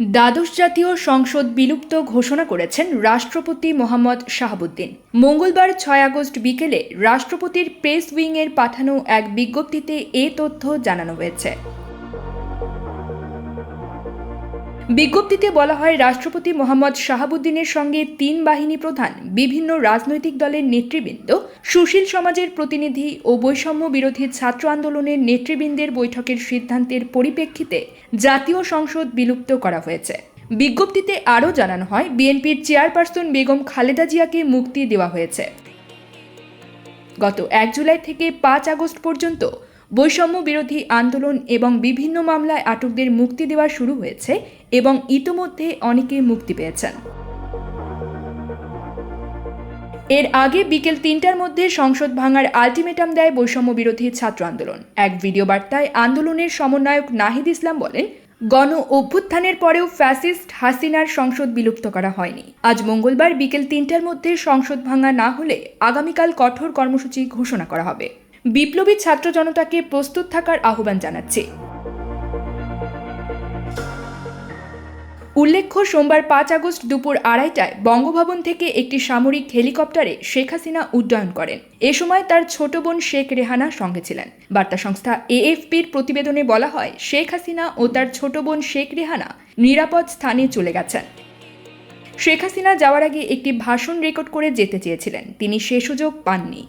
দ্বাদশ জাতীয় সংসদ বিলুপ্ত ঘোষণা করেছেন রাষ্ট্রপতি মোহাম্মদ শাহাবুদ্দিন। মঙ্গলবার ছয় আগস্ট বিকেলে রাষ্ট্রপতির প্রেস উইংয়ের পাঠানো এক বিজ্ঞপ্তিতে এ তথ্য জানানো হয়েছে। বিজ্ঞপ্তিতে বলা হয়, রাষ্ট্রপতি মোহাম্মদ শাহাবুদ্দিনের সঙ্গে তিন বাহিনী প্রধান, বিভিন্ন রাজনৈতিক দলের নেতৃবৃন্দ, সুশীল সমাজের প্রতিনিধি ও বৈষম্য বিরোধী ছাত্র আন্দোলনের নেতৃবৃন্দের বৈঠকের সিদ্ধান্তের পরিপ্রেক্ষিতে জাতীয় সংসদ বিলুপ্ত করা হয়েছে। বিজ্ঞপ্তিতে আরও জানানো হয়, বিএনপির চেয়ারপারসন বেগম খালেদা জিয়াকে মুক্তি দেওয়া হয়েছে। গত এক জুলাই থেকে পাঁচ আগস্ট পর্যন্ত বৈষম্য বিরোধী আন্দোলন এবং বিভিন্ন মামলায় আটকদের মুক্তি দেওয়া শুরু হয়েছে এবং ইতোমধ্যে অনেকে মুক্তি পেয়েছেন। এর আগে বিকেল তিনটার মধ্যে সংসদ ভাঙার আলটিমেটাম দেয় বৈষম্য বিরোধী ছাত্র আন্দোলন। এক ভিডিও বার্তায় আন্দোলনের সমন্বয়ক নাহিদ ইসলাম বলেন, গণ অভ্যুত্থানের পরেও ফ্যাসিস্ট হাসিনার সংসদ বিলুপ্ত করা হয়নি। আজ মঙ্গলবার বিকেল তিনটার মধ্যে সংসদ ভাঙা না হলে আগামীকাল কঠোর কর্মসূচি ঘোষণা করা হবে। বিপ্লবী ছাত্র জনতাকে প্রস্তুত থাকার আহ্বান জানাচ্ছে। উল্লেখ্য, সোমবার পাঁচ আগস্ট দুপুর আড়াইটায় বঙ্গভবন থেকে একটি সামরিক হেলিকপ্টারে শেখ হাসিনা উড্ডয়ন করেন। এ সময় তার ছোট বোন শেখ রেহানা সঙ্গে ছিলেন। বার্তা সংস্থা এএফপির প্রতিবেদনে বলা হয়, শেখ হাসিনা ও তার ছোট বোন শেখ রেহানা নিরাপদ স্থানে চলে গেছেন। শেখ হাসিনা যাওয়ার আগে একটি ভাষণ রেকর্ড করে যেতে চেয়েছিলেন। তিনি সে সুযোগ পাননি।